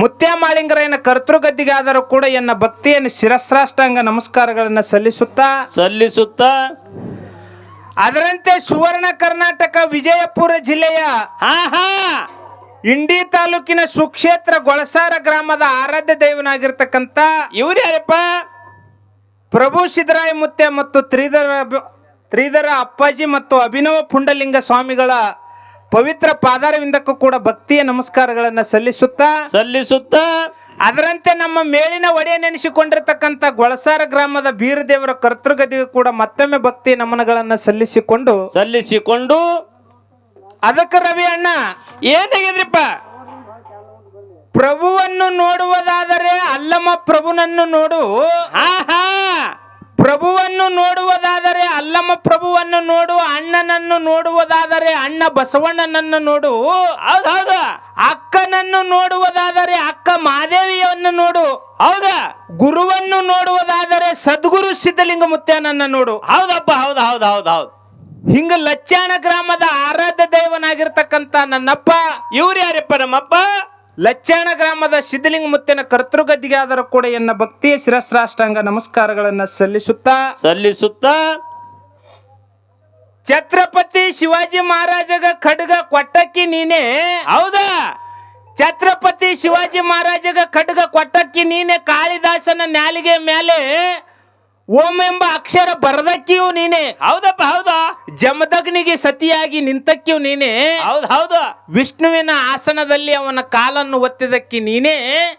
ಮುತ್ಯ ಕರ್ತೃ ಗದ್ದಿಗಾದರೂ ಕೂಡ ಎನ್ನ ಭಕ್ತಿಯನ್ನು ಶಿರಸ್ರಾಷ್ಟಾಂಗ ನಮಸ್ಕಾರಗಳನ್ನು ಸಲ್ಲಿಸುತ್ತಾ ಸಲ್ಲಿಸುತ್ತ ಅದರಂತೆ ಸುವರ್ಣ ಕರ್ನಾಟಕ ವಿಜಯಪುರ ಜಿಲ್ಲೆಯ ಹಾ ಹಾ. ಇಂಡಿ ತಾಲೂಕಿನ ಸುಕ್ಷೇತ್ರ ಗೊಳಸಾರ ಗ್ರಾಮದ ಆರಾಧ್ಯ ದೈವನಾಗಿರ್ತಕ್ಕಂಥ ಇವ್ರು ಯಾರಪ್ಪ? ಪ್ರಭು ಸಿದ್ದರಾಯ ಮುತ್ಯ ಮತ್ತು ತ್ರೀಧರ ತ್ರಿಧರ ಅಪ್ಪಾಜಿ ಮತ್ತು ಅಭಿನವ ಪುಂಡಲಿಂಗ ಸ್ವಾಮಿಗಳ ಪವಿತ್ರ ಪಾದಾರವಿಂದಕ್ಕೂ ಕೂಡ ಭಕ್ತಿಯ ನಮಸ್ಕಾರಗಳನ್ನು ಸಲ್ಲಿಸುತ್ತಾ ಸಲ್ಲಿಸುತ್ತ ಅದರಂತೆ ನಮ್ಮ ಮೇಲಿನ ಒಡೆಯ ನೆನೆಸಿಕೊಂಡಿರ್ತಕ್ಕಂಥ ಗೊಳಸಾರ ಗ್ರಾಮದ ಬೀರದೇವರ ಕರ್ತೃಗದಿಗೂ ಕೂಡ ಮತ್ತೊಮ್ಮೆ ಭಕ್ತಿ ನಮನಗಳನ್ನು ಸಲ್ಲಿಸಿಕೊಂಡು ಸಲ್ಲಿಸಿಕೊಂಡು ಅದಕ್ಕೆ ರವಿ ಅಣ್ಣ ಏನಾಗಿದ್ರಿಪ್ಪ ಪ್ರಭುವನ್ನು ನೋಡುವುದಾದರೆ ಅಲ್ಲಮ್ಮ ಪ್ರಭುನನ್ನು ನೋಡು. ಆಹಾ! ಹಾ ಪ್ರಭುವನ್ನು ನೋಡುವುದಾದರೆ, ಅಲ್ಲಮ್ಮ ಪ್ರಭುವನ್ನು ನೋಡು, ಅಣ್ಣನನ್ನು ನೋಡುವುದಾದರೆ, ಅಣ್ಣ ಬಸವಣ್ಣನನ್ನು ನೋಡು. ಹೌದೌದು ಹೌದ ಅಕ್ಕನನ್ನು ನೋಡುವುದಾದರೆ, ಅಕ್ಕ ಮಾದೇವಿಯನ್ನು ನೋಡು. ಹೌದಾ? ಗುರುವನ್ನು ನೋಡುವುದಾದರೆ, ಸದ್ಗುರು ಸಿದ್ಧಲಿಂಗ ಮುತ್ಯಾನನ್ನ ನೋಡು. ಹೌದಪ್ಪ, ಹೌದು ಹೌದು ಹೌದು ಹೌದು. ಹಿಂಗ ಲಚ್ಚಾಣ ಗ್ರಾಮದ ಆರಾಧ್ಯ ದೈವನಾಗಿರ್ತಕ್ಕಂಥ ನನ್ನಪ್ಪ ಇವ್ರು ಯಾರಪ್ಪ ನಮ್ಮಪ್ಪ? ಲಚ್ಚಾಣ ಗ್ರಾಮದ ಸಿದ್ಧಲಿಂಗ ಮುತ್ತಿನ ಕರ್ತೃಗದ್ದಿಗೆ ಆದರೂ ಕೂಡ ಎನ್ನ ಭಕ್ತಿಯ ಶಿರಸ್ರಾಷ್ಟಾಂಗ ನಮಸ್ಕಾರಗಳನ್ನು ಸಲ್ಲಿಸುತ್ತಾ ಸಲ್ಲಿಸುತ್ತಾ ಛತ್ರಪತಿ ಶಿವಾಜಿ ಮಹಾರಾಜಗ ಖಡ್ಗ ಕೊಟ್ಟಕ್ಕಿ ನೀನೇ ಹೌದಾ? ಛತ್ರಪತಿ ಶಿವಾಜಿ ಮಹಾರಾಜಗ ಖಡ್ಗ ಕೊಟ್ಟಕ್ಕಿ ನೀನೆ ಕಾಳಿದಾಸನ ನ್ಯಾಲಿಗೆ ಮೇಲೆ ಓಂ ಎಂಬ ಅಕ್ಷರ ಬರದಕ್ಕಿಯೂ ನೀನೆ. ಹೌದಪ್ಪ ಹೌದಾ. ಜಮದಗ್ನಿಗೆ ಸತಿಯಾಗಿ ನಿಂತಕ್ಕಿಯೂ ನೀನೆ. ಹೌದ ಹೌದು. ವಿಷ್ಣುವಿನ ಆಸನದಲ್ಲಿ ಅವನ ಕಾಲನ್ನು ಒತ್ತಿದಕ್ಕೆ ನೀನೇ.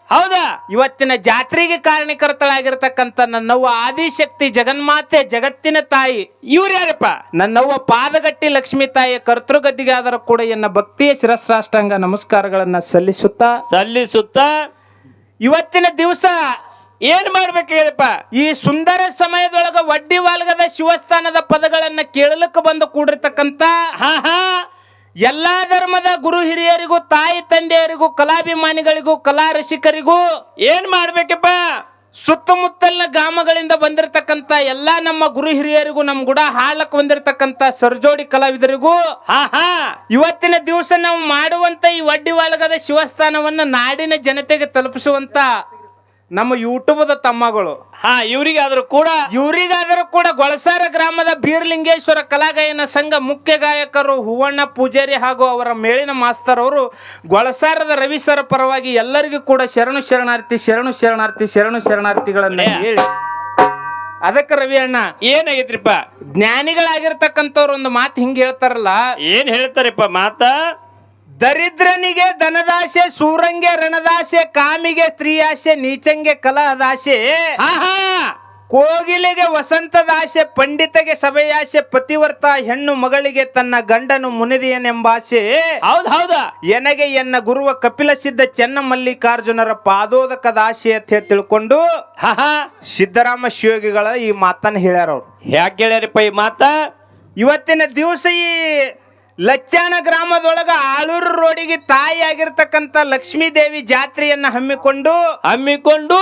ಹೌದಾ. ಇವತ್ತಿನ ಜಾತ್ರೆಗೆ ಕಾರಣಕರ್ತಳಾಗಿರ್ತಕ್ಕಂಥ ನನ್ನವ್ವ ಆದಿಶಕ್ತಿ ಜಗನ್ಮಾತೆ ಜಗತ್ತಿನ ತಾಯಿ. ಇವ್ರು ಯಾರಪ್ಪ? ನನ್ನವ್ವ ಪಾದಗಟ್ಟಿ ಲಕ್ಷ್ಮೀ ತಾಯಿಯ ಕರ್ತೃಗದ್ದಿಗೆ ಆದರೂ ಕೂಡ ಎನ್ನ ಭಕ್ತಿಯ ಶಿರಸ್ರಾಷ್ಟಾಂಗ ನಮಸ್ಕಾರಗಳನ್ನ ಸಲ್ಲಿಸುತ್ತಾ. ಸಲ್ಲಿಸುತ್ತಾ. ಇವತ್ತಿನ ದಿವಸ ಏನ್ ಹೇಳಪ್ಪ? ಈ ಸುಂದರ ಸಮಯದೊಳಗ ವಡ್ಡಿ ವಾಲ್ಗದ ಶಿವಸ್ಥಾನದ ಪದಗಳನ್ನ ಕೇಳಲಿಕ್ಕೆ ಬಂದು ಕೂಡಿರ್ತಕ್ಕಂತ ಹಾ ಹಾ. ಎಲ್ಲಾ ಧರ್ಮದ ಗುರು ಹಿರಿಯರಿಗೂ ತಾಯಿ ತಂದೆಯರಿಗೂ ಕಲಾಭಿಮಾನಿಗಳಿಗೂ ಕಲಾ ರಸಿಕರಿಗೂ ಏನ್ ಮಾಡ್ಬೇಕಪ್ಪ? ಸುತ್ತಮುತ್ತಲಿನ ಗ್ರಾಮಗಳಿಂದ ಬಂದಿರತಕ್ಕಂತ ಎಲ್ಲಾ ನಮ್ಮ ಗುರು ಹಿರಿಯರಿಗೂ ನಮ್ಮ ಗುಡ ಹಾಲಕ್ ಬಂದಿರತಕ್ಕಂತ ಸರ್ಜೋಡಿ ಕಲಾವಿದರಿಗೂ ಹಾ ಹಾ. ಇವತ್ತಿನ ದಿವಸ ನಾವು ಮಾಡುವಂತ ಈ ವಡ್ಡಿ ವಾಲಗದ ಶಿವಸ್ಥಾನವನ್ನ ನಾಡಿನ ಜನತೆಗೆ ತಲುಪಿಸುವಂತ ನಮ್ಮ ಯೂಟ್ಯೂಬದ ತಮ್ಮಗಳು. ಹಾ ಇವರಿಗಾದ್ರೂ ಕೂಡ ಇವರಿಗಾದರೂ ಕೂಡ ಗೊಳಸಾರ ಗ್ರಾಮದ ಬೀರ್ಲಿಂಗೇಶ್ವರ ಕಲಾಗಾಯನ ಸಂಘ ಮುಖ್ಯ ಗಾಯಕರು ಹೂವಣ್ಣ ಪೂಜಾರಿ ಹಾಗೂ ಅವರ ಮೇಳಿನ ಮಾಸ್ತರ್ ಅವರು ಗೊಳಸಾರದ ರವಿ ಸರ್ ಪರವಾಗಿ ಎಲ್ಲರಿಗೂ ಕೂಡ ಶರಣು ಶರಣಾರ್ಥಿ ಶರಣು ಶರಣಾರ್ಥಿ ಶರಣು ಶರಣಾರ್ಥಿಗಳನ್ನ ಹೇಳಿ. ಅದಕ್ಕೆ ರವಿ ಅಣ್ಣ ಏನಾಗೈತ್ರಿಪ್ಪ? ಜ್ಞಾನಿಗಳಾಗಿರ್ತಕ್ಕಂಥವ್ರು ಒಂದು ಮಾತು ಹಿಂಗೆ ಹೇಳ್ತಾರಲ್ಲ. ಏನ್ ಹೇಳ್ತಾರಪ್ಪ ಮಾತ? ದರಿದ್ರನಿಗೆ ಧನದಾಸೆ ಸೂರಂಗೆ ರಣದಾಸೆ ಕಾಮಿಗೆ ಸ್ತ್ರೀಯಾಸೆ ನೀಚಂಗೆ ಕಲಹದಾಸೆ. ಹಾ ಹಾ ಕೋಗಿಲೆಗೆ ವಸಂತದಾಸೆ ಪಂಡಿತಗೆ ಸಭೆಯಾಸೆ ಪತಿವರ್ತ ಹೆಣ್ಣು ಮಗಳಿಗೆ ತನ್ನ ಗಂಡನು ಮುನಿದಿಯನೆಂಬಾಸೆ ಹೌದ್ ಹೌದಾ. ಎನಗೆ ಎನ್ನ ಗುರುವ ಕಪಿಲ ಸಿದ್ಧ ಚೆನ್ನ ಮಲ್ಲಿಕಾರ್ಜುನರ ಅಂತ ಹೇಳಿ ತಿಳ್ಕೊಂಡು ಹಾ ಹಾ ಸಿದ್ದರಾಮ ಶಿವಗಿಗಳ ಈ ಮಾತನ್ನ ಹೇಳ್ಯಾರ ಅವ್ರು ಯಾಕೆ ಹೇಳ್ಯಾರಪ್ಪ ಈ ಮಾತ? ಇವತ್ತಿನ ದಿವಸ ಈ ಲಚ್ಚಾಣ ಗ್ರಾಮದೊಳಗ ಆಳೂರು ರೋಡಿಗೆ ತಾಯಿ ಆಗಿರ್ತಕ್ಕಂಥ ಲಕ್ಷ್ಮೀ ದೇವಿ ಜಾತ್ರೆಯನ್ನ ಹಮ್ಮಿಕೊಂಡು ಹಮ್ಮಿಕೊಂಡು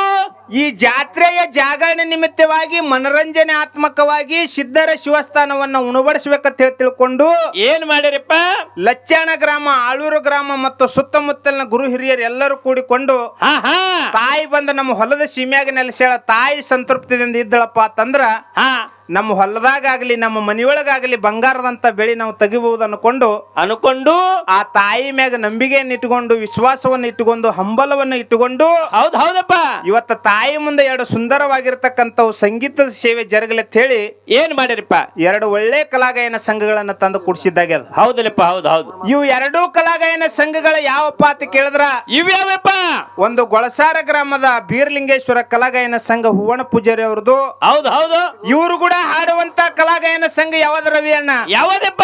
ಈ ಜಾತ್ರೆಯ ಜಾಗರಣೆ ನಿಮಿತ್ತವಾಗಿ ಮನರಂಜನೆ ಆತ್ಮಕವಾಗಿ ಸಿದ್ಧರ ಶಿವಸ್ಥಾನವನ್ನ ಉಣಬಡಿಸ್ಬೇಕಂತ ಹೇಳಿ ತಿಳ್ಕೊಂಡು ಏನ್ ಮಾಡಿರಪ್ಪ ಲಚ್ಚಾಣ ಗ್ರಾಮ ಆಳೂರು ಗ್ರಾಮ ಮತ್ತು ಸುತ್ತಮುತ್ತಲಿನ ಗುರು ಹಿರಿಯರು ಎಲ್ಲರೂ ಕೂಡಿಕೊಂಡು ಹಾ ಹಾ. ತಾಯಿ ಬಂದ ನಮ್ಮ ಹೊಲದ ಸೀಮ್ಯಾಗ ನೆಲೆಸ್ಯಾಳ. ತಾಯಿ ಸಂತೃಪ್ತಿದಿಂದ ಇದ್ದಳಪ್ಪ ಅಂತಂದ್ರ ಹಾ. ನಮ್ಮ ಹೊಲದಾಗಲಿ ನಮ್ಮ ಮನೆಯೊಳಗಾಗಲಿ ಬಂಗಾರದಂತ ಬೆಳಿ ನಾವು ತೆಗಿಬಹುದು ಅನ್ಕೊಂಡು ಅನ್ಕೊಂಡು ಆ ತಾಯಿ ಮ್ಯಾಗ ನಂಬಿಕೆಯನ್ನು ಇಟ್ಟುಕೊಂಡು ವಿಶ್ವಾಸವನ್ನು ಇಟ್ಟುಕೊಂಡು ಹಂಬಲವನ್ನು ಇಟ್ಟುಕೊಂಡು ಹೌದ್ ಹೌದಪ್ಪ. ಇವತ್ತ ತಾಯಿ ಮುಂದೆ ಎರಡು ಸುಂದರವಾಗಿರ್ತಕ್ಕಂಥವು ಸಂಗೀತದ ಸೇವೆ ಜರುಗಲಿ ಅಂತ ಹೇಳಿ ಏನ್ ಮಾಡಿರಿಪ್ಪ? ಎರಡು ಒಳ್ಳೆ ಕಲಾಗಾಯನ ಸಂಘಗಳನ್ನ ತಂದು ಕುಡಿಸಿದ್ದಾಗೆ ಅದು. ಹೌದಲ್ಲಪ್ಪ ಹೌದ್ ಹೌದು. ಇವು ಎರಡೂ ಕಲಾಗಾಯನ ಸಂಘಗಳ ಯಾವಪ್ಪ ಅಂತ ಕೇಳಿದ್ರ? ಇವ್ಯಾವಪ್ಪ ಒಂದು ಗೊಳಸಾರ ಗ್ರಾಮದ ಬೀರ್ಲಿಂಗೇಶ್ವರ ಕಲಾಗಾಯನ ಸಂಘ ಹೂವಣ ಪೂಜಾರಿ ಅವ್ರದ್ದು ಹೌದು ಹೌದು. ಇವರು ಕೂಡ ಹಾಡುವಂತ ಕಲಾಗಾಯನ ಸಂಘ ಯಾವ್ದ ರವಿ ಅಣ್ಣ? ಯಾವದಪ್ಪ?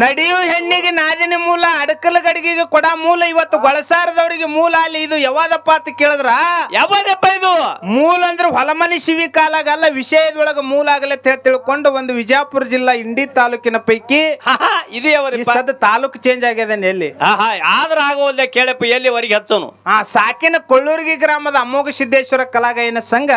ನಡೆಯು ಹೆಣ್ಣಿಗೆ ನಾದಿನ ಮೂಲ ಅಡಕಲ ಗಡಿಗೆಗೆ ಕೊಡ ಮೂಲ ಇವತ್ತು ಗೊಳಸಾರದವರಿಗೆ ಮೂಲ ಅಲ್ಲಿ ಇದು ಯಾವ್ದಪ್ಪ ಅಂತ ಕೇಳಿದ್ರ? ಯಾವದಪ್ಪ ಇದು? ಮೂಲ ಅಂದ್ರೆ ಹೊಲಮನಿ ಶಿವಿ ಕಾಲಾಗಲ್ಲ ವಿಷಯದೊಳಗ ಮೂಲ ಆಗಲಿ ಅಂತ ತಿಳ್ಕೊಂಡು ಒಂದು ವಿಜಯಪುರ ಜಿಲ್ಲಾ ಇಂಡಿ ತಾಲೂಕಿನ ಪೈಕಿ ಇದು ಯಾವದಪ್ಪ ಸದ್ ತಾಲೂಕು ಚೇಂಜ್ ಆಗ್ಯದ ಎಲ್ಲಿ? ಆದ್ರ ಆಗೋಲ್ದೆ ಕೇಳಪ್ಪ ಎಲ್ಲಿವರೆಗೆ ಹಚ್ಚೋನು? ಆ ಸಾಕಿನ ಕೊಳ್ಳೂರ್ಗಿ ಗ್ರಾಮದ ಅಮೋಘ ಸಿದ್ದೇಶ್ವರ ಕಲಾಗಾಯನ ಸಂಘ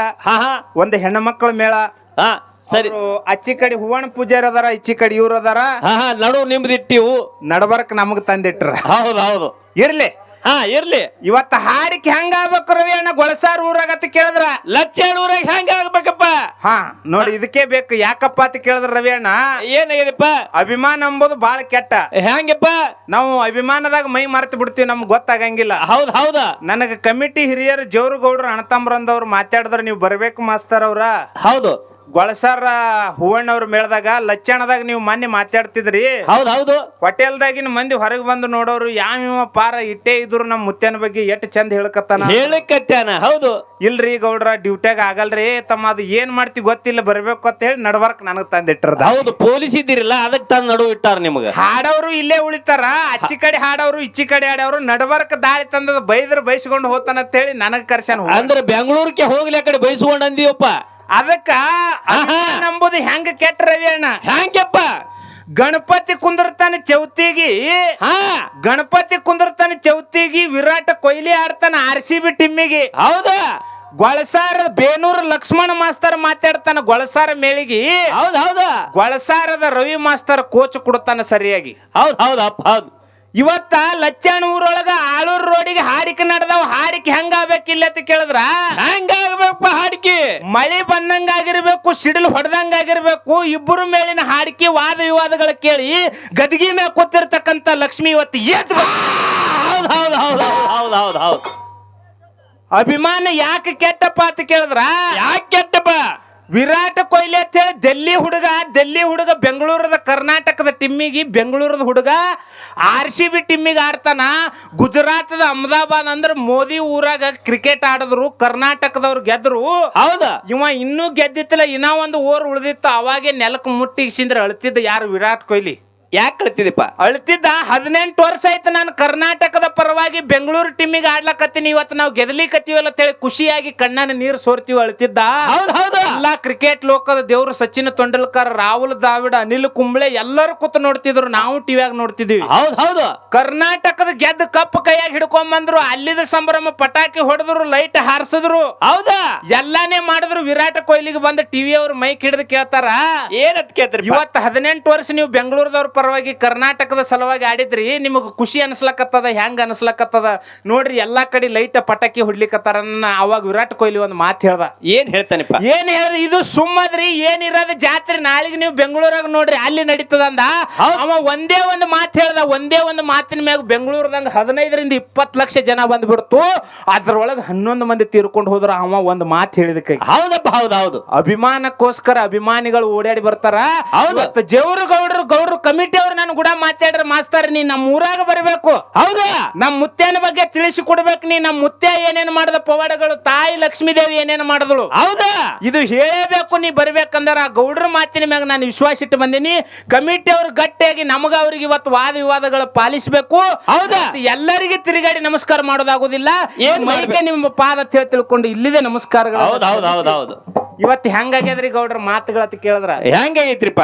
ಒಂದು ಹೆಣ್ಣು ಮಕ್ಕಳ ಮೇಳ ಹಾ. ಸರಿ. ಅಚ್ಚಿ ಕಡೆ ಹೂವಣ ಪೂಜಾರಿ ಅದಾರ ಇಚ್ಚಿ ಕಡೆ ಇವ್ರ ಅದಾರ. ಹಾ ಹಾ ನಡು ನಿಮ್ದಿಟ್ಟಿವು. ನಡಬರ್ಕ್ ನಮಗ್ ತಂದಿಟ್ರ. ಹೌದು ಹೌದು. ಇರ್ಲಿ. ಹಾ ಇರ್ಲಿ. ಇವತ್ತ ಹಾಡಿಕೆ ಹೆಂಗ ಆಗ್ಬೇಕು ರವಿ ಅಣ್ಣ? ಗೊಳಸಾರ್ ಊರಾಗತ್ತ ಕೇಳಿದ್ರ? ಲಕ್ಷ ಊರಾಗ ಹೆಂಗ ಆಗ್ಬೇಕಪ್ಪ ಹಾ ನೋಡಿ ಇದಕ್ಕೆ ಬೇಕು. ಯಾಕಪ್ಪ ಅಂತ ಕೇಳಿದ್ರ ರವಿ ಅಣ್ಣ? ಏನಾಗಿದೆಪ್ಪ? ಅಭಿಮಾನ ಅಂಬುದು ಬಾಳ ಕೆಟ್ಟ. ಹೆಂಗಪ್ಪ? ನಾವು ಅಭಿಮಾನದಾಗ ಮೈ ಮರೆತು ಬಿಡ್ತೀವಿ ನಮ್ಗೆ ಗೊತ್ತಾಗಂಗಿಲ್ಲ. ಹೌದ್ ಹೌದ. ನನಗೆ ಕಮಿಟಿ ಹಿರಿಯರು ಜೋರು ಗೌಡ್ರು ಅಣ್ಣತಮ್ಮರಂದವ್ರು ಮಾತಾಡಿದ್ರ ನೀವು ಬರ್ಬೇಕು ಮಾಸ್ತರ್ ಅವ್ರ. ಹೌದು. ಗೊಳಸಾರ ಹೂವಣ್ಣವ್ರ ಮೇಳದಾಗ ಲಚ್ಚಣದಾಗ ನೀವು ಮೊನ್ನೆ ಮಾತಾಡ್ತಿದ್ರಿ. ಹೌದು ಹೌದು ಹೋಟೆಲ್ದಾಗಿನ ಮಂದಿ ಹೊರಗೆ ಬಂದು ನೋಡೋರು ಯಾವ ಪಾರ ಇಟ್ಟೇ ಇದ್ರು ನಮ್ಮ ಮುತ್ಯನ ಬಗ್ಗೆ ಎಷ್ಟು ಚಂದ ಹೇಳ್ಕತ್ತಾನ. ಹೇಳಕತ್ತಾನ ಹೌದು. ಇಲ್ರಿ ಗೌಡ್ರ ಡ್ಯೂಟ್ಯಾಗ ಆಗಲ್ರಿ ತಮ್ಮ ಅದು ಏನ್ ಮಾಡ್ತಿ ಗೊತ್ತಿಲ್ಲ ಬರ್ಬೇಕು ಅಂತ ಹೇಳಿ ನಡವರ್ಕ್ ನನಗ್ ತಂದಿಟ್ಟಿರ್ದ ಹೌದು ಪೊಲೀಸ್ ಇದ್ದಿರಲ್ಲ ಅದಕ್ಕೆ ತಂದು ನಡು ಇಟ್ಟಾರ ನಿಮ್ಗ. ಹಾಡೋರು ಇಲ್ಲೇ ಉಳಿತಾರ ಅಚ್ಚಿ ಕಡೆ ಹಾಡೋರು ಇಚ್ಚಿ ಕಡೆ ಹಾಡೋರು ನಡವರ್ಕ್ ದಾಳಿ ತಂದದ ಬೈದ್ರ ಬೈಸ್ಕೊಂಡು ಹೋತಾನ ಅಂತ ಹೇಳಿ ನನಗ್ ಕರ್ಸ್ಯಾನ ಅಂದ್ರೆ ಬೆಂಗಳೂರಿಗೆ ಹೋಗ್ಲಿ ಆ ಕಡೆ ಬಯಸ್ಕೊಂಡ್ ಅಂದಿವಪ್ಪ ಅದಕ್ಕ ನಂಬುದು ಹೆಂಗ ಕೆಟ್ಟ ರವಿ ಅಣ್ಣ? ಹೆಂಗಪ್ಪ? ಗಣಪತಿ ಕುಂದಿರ್ತಾನೆ ಚೌತಿಗಿ ಹಾ. ಗಣಪತಿ ಕುಂದಿರ್ತಾನೆ ಚೌತಿಗಿ ವಿರಾಟ್ ಕೊಹ್ಲಿ ಆಡ್ತಾನ ಆರ್ ಸಿ ಬಿ ಟೀಮಿಗೆ. ಹೌದಾ? ಗೊಳಸಾರ ಬೇನೂರು ಲಕ್ಷ್ಮಣ ಮಾಸ್ತರ್ ಮಾತಾಡ್ತಾನ ಗೊಳಸಾರ ಮೇಳಿಗೆ. ಹೌದ್ ಹೌದು? ಗೊಳಸಾರದ ರವಿ ಮಾಸ್ತರ್ ಕೋಚ್ ಕೊಡ್ತಾನ ಸರಿಯಾಗಿ. ಹೌದ್ ಹೌದಪ್ಪ ಹೌದು. ಇವತ್ತ ಲಚ್ಚಾಣ ಊರೊಳಗ ಆಳೂರು ರೋಡಿಗೆ ಹಾರಿಕೆ ನಡೆದವ ಹಾಡಿಕೆ ಹೆಂಗ ಆಗ್ಬೇಕಿಲ್ಲ ಅಂತ ಕೇಳಿದ್ರ? ಹ್ಯಾಂಗ ಆಗ್ಬೇಕಪ್ಪ ಹಾಡಿಕೆ? ಮಳೆ ಬಂದಂಗ ಆಗಿರ್ಬೇಕು ಸಿಡಿಲು ಹೊಡೆದಂಗ ಆಗಿರ್ಬೇಕು ಇಬ್ಬರು ಮೇಲಿನ ಹಾಡಿಕೆ ವಾದ ವಿವಾದಗಳ ಕೇಳಿ ಗದಗಿ ಮೇಲೆ ಕೂತಿರ್ತಕ್ಕಂತ ಲಕ್ಷ್ಮಿ ಇವತ್ತು ಏತ್ ಹೌದ್ ಹೌದ್ ಹೌದ್ ಹೌದ್ ಹೌದ್ ಹೌದ್. ಅಭಿಮಾನ ಯಾಕೆ ಕೆಟ್ಟಪ್ಪ ಅಂತ ಕೇಳಿದ್ರ? ಯಾಕೆ ಕೆಟ್ಟಪ್ಪ? ವಿರಾಟ್ ಕೊಹ್ಲಿ ಅಂತ ಹೇಳಿ ಡೆಲ್ಲಿ ಹುಡುಗ ಡೆಲ್ಲಿ ಹುಡುಗ ಬೆಂಗಳೂರದ ಕರ್ನಾಟಕದ ಟಿಮ್ಮಿಗೆ ಬೆಂಗಳೂರದ ಹುಡುಗ ಆರ್ ಸಿ ಬಿ ಟಿಮ್ಮಿಗೆ ಆಡ್ತಾನ. ಗುಜರಾತದ ಅಹಮದಾಬಾದ್ ಅಂದ್ರೆ ಮೋದಿ ಊರಾಗ ಕ್ರಿಕೆಟ್ ಆಡಿದ್ರು ಕರ್ನಾಟಕದವ್ರು ಗೆದ್ರು. ಹೌದಾ? ಇವ ಇನ್ನೂ ಗೆದ್ದಿತ್ತಿಲ್ಲ ಇನ್ನ ಒಂದು ಓರ್ ಉಳಿದಿತ್ತು ಅವಾಗೆ ನೆಲಕ್ಕೆ ಮುಟ್ಟಿಸಿಂದ್ರೆ ಅಳ್ತಿದ್ದ ಯಾರು ವಿರಾಟ್ ಕೊಹ್ಲಿ? ಯಾಕೆ ಕಳ್ತಿದಿಪ್ಪ ಅಳ್ತಿದ್ದ ಹದಿನೆಂಟು ವರ್ಷ ಆಯ್ತು ನಾನು ಕರ್ನಾಟಕದ ಪರವಾಗಿ ಬೆಂಗಳೂರು ಟೀಮಿಗೆ ಆಡ್ಲಕತ್ತೀನಿ. ಇವತ್ತು ನಾವು ಗೆದಲಿಕತ್ತೀವಲ್ಲ ಅಂತೇಳಿ ಖುಷಿಯಾಗಿ ಕಣ್ಣನ ನೀರು ಸೋರ್ತೀವಿ ಅಳ್ತಿದ್ದ. ಹೌದ್ ಹೌದಾ ಎಲ್ಲಾ ಕ್ರಿಕೆಟ್ ಲೋಕದ ದೇವರು ಸಚಿನ್ ತೆಂಡೂಲ್ಕರ್ ರಾಹುಲ್ ದಾವಿಡ ಅನಿಲ್ ಕುಂಬ್ಳೆ ಎಲ್ಲರೂ ಕೂತು ನೋಡ್ತಿದ್ರು. ನಾವು ಟಿವಿಯಾಗ ನೋಡ್ತಿದೀವಿ. ಹೌದ್ ಹೌದು. ಕರ್ನಾಟಕದ ಗೆದ್ದ ಕಪ್ ಕೈಯಾಗ ಹಿಡ್ಕೊಂಬಂದ್ರು ಅಲ್ಲಿದ ಸಂಭ್ರಮ ಪಟಾಕಿ ಹೊಡೆದ್ರು ಲೈಟ್ ಹಾರಿಸಿದ್ರು. ಹೌದಾ? ಎಲ್ಲಾನೇ ಮಾಡಿದ್ರು. ವಿರಾಟ್ ಕೊಹ್ಲಿಗೆ ಬಂದ ಟಿವಿ ಅವ್ರು ಮೈಕ್ ಹಿಡಿದು ಕೇಳ್ತಾರ. ಏನತ್ ಕೇಳ್ತಾರೆ ಇವತ್ತು ಹದಿನೆಂಟು ವರ್ಷ ನೀವು ಬೆಂಗಳೂರದವ್ರ ಪರವಾಗಿ ಕರ್ನಾಟಕದ ಸಲುವಾಗಿ ಆಡಿದ್ರಿ ನಿಮಗೆ ಖುಷಿ ಅನ್ಸ್ಲಕತ್ತದ ಹೆಂಗ್ ಅನ್ಸ್ಲಕತ್ತದ? ನೋಡ್ರಿ ಎಲ್ಲಾ ಕಡೆ ಲೈಟ್ ಪಟಾಕಿ ಹೊಡ್ಲಿಕತ್ತಾರ ಅವಾಗ ವಿರಾಟ್ ಕೊಹ್ಲಿ ಒಂದು ಮಾತು ಹೇಳ್ದ. ಏನ್ ಹೇಳ್ತಾನಪ್ಪ? ಏನ್ ಹೇಳ್ರಿ ಇದು ಸುಮ್ಮದ್ರಿ ಏನಿರೋದು ಜಾತ್ರೆ ನಾಳೆಗೆ ನೀವು ಬೆಂಗಳೂರಾಗ ನೋಡ್ರಿ ಅಲ್ಲಿ ನಡೀತದ ಅಂದ ಅವ ಒಂದೇ ಒಂದು ಮಾತು ಹೇಳ್ದ ಒಂದೇ ಒಂದು ಮಾತಿನ ಮ್ಯಾಗ ಬೆಂಗಳೂರದಂಗ ಹದಿನೈದರಿಂದ ಇಪ್ಪತ್ತು ಲಕ್ಷ ಜನ ಬಂದ್ಬಿಡ್ತು. ಅದ್ರೊಳಗೆ ಹನ್ನೊಂದು ಮಂದಿ ತೀರ್ಕೊಂಡು ಹೋದ್ರ ಅವ ಒಂದು ಮಾತು ಹೇಳಿದಕ್ಕೆ. ಹೌದಪ್ಪ ಹೌದ್ ಹೌದು. ಅಭಿಮಾನಕ್ಕೋಸ್ಕರ ಅಭಿಮಾನಿಗಳು ಓಡಾಡಿ ಬರ್ತಾರ. ಹೌದು. ಗೌಡರು ಗೌಡ್ರು ಗೌಡ್ರು ಕಮಿಟಿ ಅವ್ರು ನಾನು ಕೂಡ ಮಾತಾಡ್ರ ಮಾಸ್ತರ್ ನೀ ನಮ್ಮ ಊರಾಗ ಬರಬೇಕು. ಹೌದಾ? ನಮ್ಮ ಮುತ್ತೇನ ಬಗ್ಗೆ ತಿಳಿಸಿ ಕೊಡ್ಬೇಕು. ನೀ ನಮ್ಮ ಮುತ್ಯ ಏನೇನ್ ಮಾಡದ? ಪವಾಡಗಳು ತಾಯಿ ಲಕ್ಷ್ಮೀದೇವಿ ಏನೇನ್ ಮಾಡಿದಳು? ಹೌದಾ? ಇದು ಹೇಳಬೇಕು ನೀ ಬರ್ಬೇಕಂದ್ರ ಆ ಗೌಡ್ರ ಮಾತಿನ ಮ್ಯಾಗ ನಾನು ವಿಶ್ವಾಸ ಇಟ್ಟು ಬಂದೀನಿ. ಕಮಿಟಿ ಅವ್ರು ಗಟ್ಟಿಯಾಗಿ ನಮಗ ಅವ್ರಿಗೆ ಇವತ್ತು ವಾದ ವಿವಾದಗಳು ಪಾಲಿಸಬೇಕು. ಹೌದಾ? ಎಲ್ಲರಿಗೆ ತಿರುಗಾಡಿ ನಮಸ್ಕಾರ ಮಾಡೋದಾಗುದಿಲ್ಲ. ಏನ್ ಮೈಕೆ? ನಿಮ್ಮ ಪಾದ ತಿಳ್ಕೊಂಡು ಇಲ್ಲಿದೆ ನಮಸ್ಕಾರಗಳು. ಇವತ್ತು ಹೆಂಗಾಗ್ಯದ್ರಿ ಗೌಡ್ರ ಮಾತುಗಳ ಕೇಳಿದ್ರ? ಹೆಂಗಾಗೈತ್ರಿಪ್ಪ?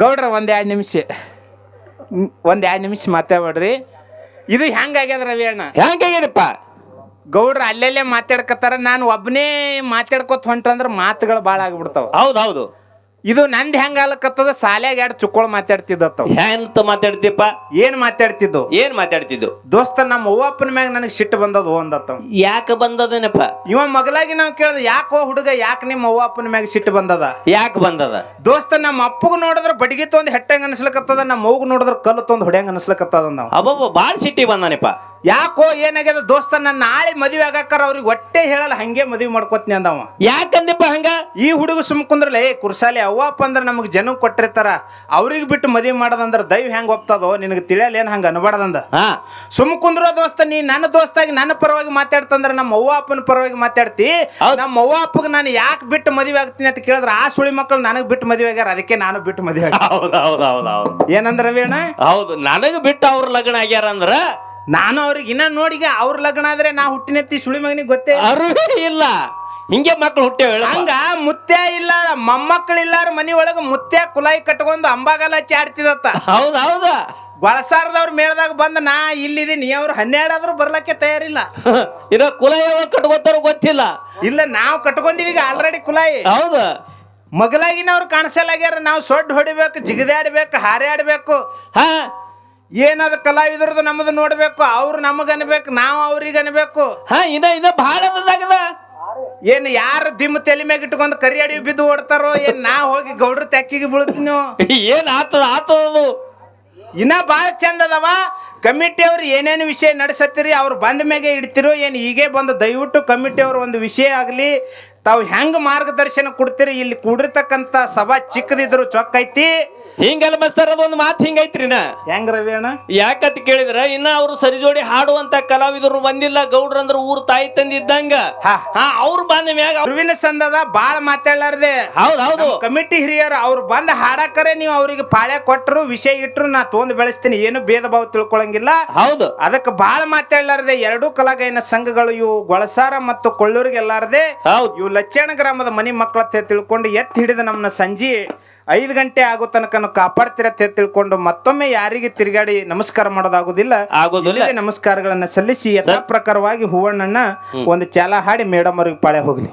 ಗೌಡ್ರ ಒಂದು ಎರಡು ನಿಮಿಷ. ಒಂದು ಎರಡು ನಿಮಿಷ ಮಾತಾಡ್ಬೇಡ್ರಿ. ಇದು ಹೆಂಗಾಗ್ಯದ ರವಿ ಅಣ್ಣ? ಹೆಂಗಾಗ್ಯದಪ್ಪ ಗೌಡ್ರ ಅಲ್ಲೆಲ್ಲೇ ಮಾತಾಡ್ಕತ್ತಾರ. ನಾನು ಒಬ್ಬನೇ ಮಾತಾಡ್ಕೊತ ಹೊಂಟ್ರಂದ್ರ ಮಾತುಗಳು ಭಾಳ ಆಗ್ಬಿಡ್ತಾವ. ಹೌದು ಹೌದು. ಇದು ನಂದ್ ಹೆಂಗ ಆಲಕತ್ತದ? ಸಾಲ್ಯಾಗ ಎರಡು ಚುಕ್ಕೋಳು ಮಾತಾಡ್ತಿದ್ದತ್ತವ. ಹೆಂತ ಮಾತಾಡ್ತಿಪ್ಪ ಏನ್ ಮಾತಾಡ್ತಿದ್ದು? ಏನ್ ಮಾತಾಡ್ತಿದ್ದು? ದೋಸ್ತ ನಮ್ಮ ಅವ್ವಪ್ಪನ ಮ್ಯಾಗ ನನಗೆ ಸಿಟ್ಟು ಬಂದದ ಅಂದತ್ತವ ಯಾಕೆ ಬಂದದನಪ್ಪ? ಇವ ಮಗಲಾಗಿ ನಾವು ಕೇಳ್ದ ಯಾಕೋ ಹುಡುಗ ಯಾಕ ನಿಮ್ಮ ಅವ್ವಪ್ಪನ ಮ್ಯಾಗ ಸಿಟ್ಟು ಬಂದದ? ಯಾಕೆ ಬಂದದ? ದೋಸ್ತ ನಮ್ಮ ಅಪ್ಪಗ್ ನೋಡಿದ್ರ ಬಡಿಗೆ ತೊಂದ್ ಹೆಟ್ಟಂಗ ಅನ್ಸ್ಲಕತ್ತದ ನಮ್ಮ ಅವ್ಗ ನೋಡಿದ್ರ ಕಲ್ಲು ತೊಂದ್ ಹೊಡ್ಯಂಗ ಅನ್ಸ್ಲಕತ್ತದ ನಾವು. ಅಬ್ಬಬ್ಬ ಬಾಳ್ ಸಿಟ್ಟಿ ಬಂದಾನಪ್ಪ. ಯಾಕೋ ಏನಾಗ್ಯದ ದೋಸ್ತ ನನ್ನ ನಾಳೆ ಮದುವೆ ಆಗಾಕರ ಅವ್ರಿಗೆ ಹೊಟ್ಟೆ ಹೇಳಲ್ಲ ಹಂಗೆ ಮದುವೆ ಮಾಡ್ಕೊತೀನಿ ಅಂದವ. ಯಾಕಂದಿಪ್ಪ ಹಂಗ? ಈ ಹುಡುಗ ಸುಮ್ ಕುಂದ್ರಲ್ಲ ಏ ಕುರ್ಸಾಲಿ ಅವ್ವಪ್ಪ ಅಂದ್ರೆ ನಮಗೆ ಜನ ಕೊಟ್ಟಿರ್ತಾರ ಅವ್ರಿಗೆ ಬಿಟ್ಟು ಮದುವೆ ಮಾಡೋದಂದ್ರ ದೈವ ಹೆಂಗ್ ಒಪ್ತದೋ ನಿನಗೆ ತಿಳಿಯಲ್ಲ ಏನ್ ಹಂಗ ಅನ್ಬಾರ್ದಂದ? ಸುಮ್ ಕುಂದ್ರೋ ದೋಸ್ತ ನೀ ನನ್ನ ದೋಸ್ತಾಗಿ ನನ್ನ ಪರವಾಗಿ ಮಾತಾಡ್ತಂದ್ರ ನಮ್ಮ ಅವ್ವ ಅಪ್ಪನ ಪರವಾಗಿ ಮಾತಾಡ್ತಿ. ನಮ್ಮ ಅವ್ವ ಅಪ್ಪಗೆ ನಾನು ಯಾಕೆ ಬಿಟ್ಟು ಮದುವೆ ಆಗ್ತೀನಿ ಅಂತ ಕೇಳಿದ್ರೆ ಆ ಸುಳಿ ಮಕ್ಕಳು ನನಗೆ ಬಿಟ್ಟು ಮದುವೆ ಆಗ್ಯಾರ ಅದಕ್ಕೆ ನಾನು ಬಿಟ್ಟು ಮದುವೆ ಆಗಿ ಹೌದ್ ಹೌದ್ ಹೌದ್ ಹೌದು. ಏನಂದ್ರ ಅಣ್ಣ ಹೌದು ನನಗೆ ಬಿಟ್ಟು ಅವ್ರ ಲಗ್ನ ಆಗ್ಯಾರ ಅಂದ್ರ ನಾನು ಅವ್ರಿಗೆ ಇನ್ನ ನೋಡಿಗ ಅವ್ರ ಲಗ್ನ ಆದ್ರೆ ನಾ ಹುಟ್ಟಿನೆತ್ತಿ ಸುಳಿ ಮಗನಿಗೆ ಗೊತ್ತೇ ಇಲ್ಲ. ಇಲ್ಲ. ಹಿಂಗೆ ಮಕ್ಳು ಹುಟ್ಟೆ ಹಂಗ ಮುತ್ತೆ ಇಲ್ಲ ಮೊಮ್ಮಕ್ಕಳಿಲ್ಲಾರ ಮನಿ ಒಳಗ ಮುತ್ತೆ ಕುಲಾಯಿ ಕಟ್ಕೊಂಡು ಅಂಬಾಗಲ ಚಾಡ್ತಿದತ್ತ. ಹೌದ್ ಹೌದ ಬಳಸಾರದವ್ರ ಮೇಳ್ದಾಗ ಬಂದ ನಾ ಇಲ್ಲಿದ್ದೀನಿ ಅವ್ರು ಹನ್ನೆರಡಾದ್ರೂ ಬರ್ಲಕ್ಕೆ ತಯಾರಿಲ್ಲ. ಇರೋ ಕುಲಾಯಿ ಯಾವಾಗ ಕಟ್ಕೋತಾರೋ ಗೊತ್ತಿಲ್ಲ. ಇಲ್ಲ ನಾವು ಕಟ್ಕೊಂಡಿವಿ ಈಗ ಆಲ್ರೆಡಿ ಕುಲಾಯಿ. ಹೌದ. ಮಗಲಾಗಿನವ್ರು ಕಾಣಿಸಲಾಗ್ಯಾರ ನಾವು ಸೊಡ್ಡು ಹೊಡಿಬೇಕು ಜಿಗದಾಡ್ಬೇಕು ಹಾರಾಡ್ಬೇಕು ಹಾ. ಏನದ ಕಲಾವಿದ್ರದ್ದು ನಮ್ಮದು ನೋಡ್ಬೇಕು ಅವ್ರು ನಮಗೆ ಅನ್ಬೇಕು ನಾವು ಅವ್ರಿಗೆ ಅನ್ಬೇಕು. ಹಾ ಭಾಳ ಅದಾಗದ ಏನ್ ಯಾರು ದಿಮ್ಮ ತಲೆ ಮ್ಯಾಗ ಇಟ್ಕೊಂಡು ಕರಿ ಅಡಿ ಬಿದ್ದು ಓಡ್ತಾರೋ ಏನ್ ನಾ ಹೋಗಿ ಗೌಡ್ರ ತೆಕ್ಕಿಗೆ ಬೀಳ್ತೀನೋ ಏನ್ ಆತದ ಆತದ ಅದು. ಇನ್ನ ಭಾಳ ಚಂದ ಅದಾವ. ಕಮಿಟಿ ಅವ್ರು ಏನೇನು ವಿಷಯ ನಡೆಸತ್ತೀರಿ ಅವ್ರು ಬಂದ ಮ್ಯಾಗೆ ಇಡ್ತಿರೋ ಏನು ಹೀಗೆ ಬಂದು ದಯವಿಟ್ಟು ಕಮಿಟಿ ಅವ್ರ ಒಂದು ವಿಷಯ ಆಗಲಿ. ತಾವು ಹೆಂಗ್ ಮಾರ್ಗದರ್ಶನ ಕೊಡ್ತೀರಿ ಇಲ್ಲಿ ಕೂಡಿರ್ತಕ್ಕಂಥ ಸಭಾ ಚಿಕ್ಕದಿದ್ರು ಚೊಕ್ಕೈತಿ. ಹಿಂಗಲ್ಲ ಮಸ್ತಾರ ಅದೊಂದು ಮಾತು ಹಿಂಗೈತ್ರಿ ನಾ. ಹೆಂಗ್ ರವಿ ಅಣ್ಣ? ಯಾಕತ್ ಕೇಳಿದ್ರ ಇನ್ನ ಅವ್ರು ಸರಿಜೋಡಿ ಹಾಡುವಂತ ಕಲಾವಿದರು ಬಂದಿಲ್ಲ ಗೌಡ್ರ ಅಂದ್ರ ಊರ್ ತಾಯಿ ತಂದಿದ್ದಂಗ. ಹಾ. ಹಾ ಅವ್ರು ಬಂದ ಮ್ಯಾಗ ಗುರುವಿನ ಸಂದದ ಬಾಳ ಮಾತಾಡ್ಲಾರ್ದೆ. ಹೌದ್ ಹೌದು. ಕಮಿಟಿ ಹಿರಿಯರು ಅವ್ರು ಬಂದ ಹಾಡಾಕರೆ ನೀವು ಅವ್ರಿಗೆ ಪಾಳ್ಯ ಕೊಟ್ಟರು ವಿಷಯ ಇಟ್ರು ನಾ ತೋಂದು ಬೆಳೆಸ್ತೀನಿ. ಏನು ಭೇದ ಭಾವ ತಿಳ್ಕೊಳಂಗಿಲ್ಲ. ಹೌದು. ಅದಕ್ಕೆ ಬಾಳ ಮಾತಾಡ್ಲಾರ್ದೆ. ಎರಡೂ ಕಲಾಗಾಯನ ಸಂಘಗಳು ಇವು ಗೊಳಸಾರ ಮತ್ತು ಕೊಳ್ಳೂರಿಗೆ ಎಲ್ಲಾರ್ದೆ ಹೌದು. ಇವು ಲಚ್ಚಣ ಗ್ರಾಮದ ಮನಿ ಮಕ್ಕಳ ತಿಳ್ಕೊಂಡು ಎತ್ತಿ ಹಿಡಿದ ನಮ್ಮನ್ನ ಸಂಜೆ ಐದು ಗಂಟೆ ಆಗೋ ತನಕ ಕಾಪಾಡ್ತೀರ ತಿಳ್ಕೊಂಡು ಮತ್ತೊಮ್ಮೆ ಯಾರಿಗೆ ತಿರುಗಾಡಿ ನಮಸ್ಕಾರ ಮಾಡೋದಾಗುದಿಲ್ಲ ಆಗೋದಿಲ್ಲ. ನಮಸ್ಕಾರಗಳನ್ನ ಸಲ್ಲಿಸಿ ಯಥಾ ಪ್ರಕಾರವಾಗಿ ಹೂವಣ್ಣನ ಒಂದು ಚಾಲ ಹಾಡಿ ಮೇಡಮ್ ಅವ್ರಿಗೆ ಪಾಳೆ ಹೋಗ್ಲಿ.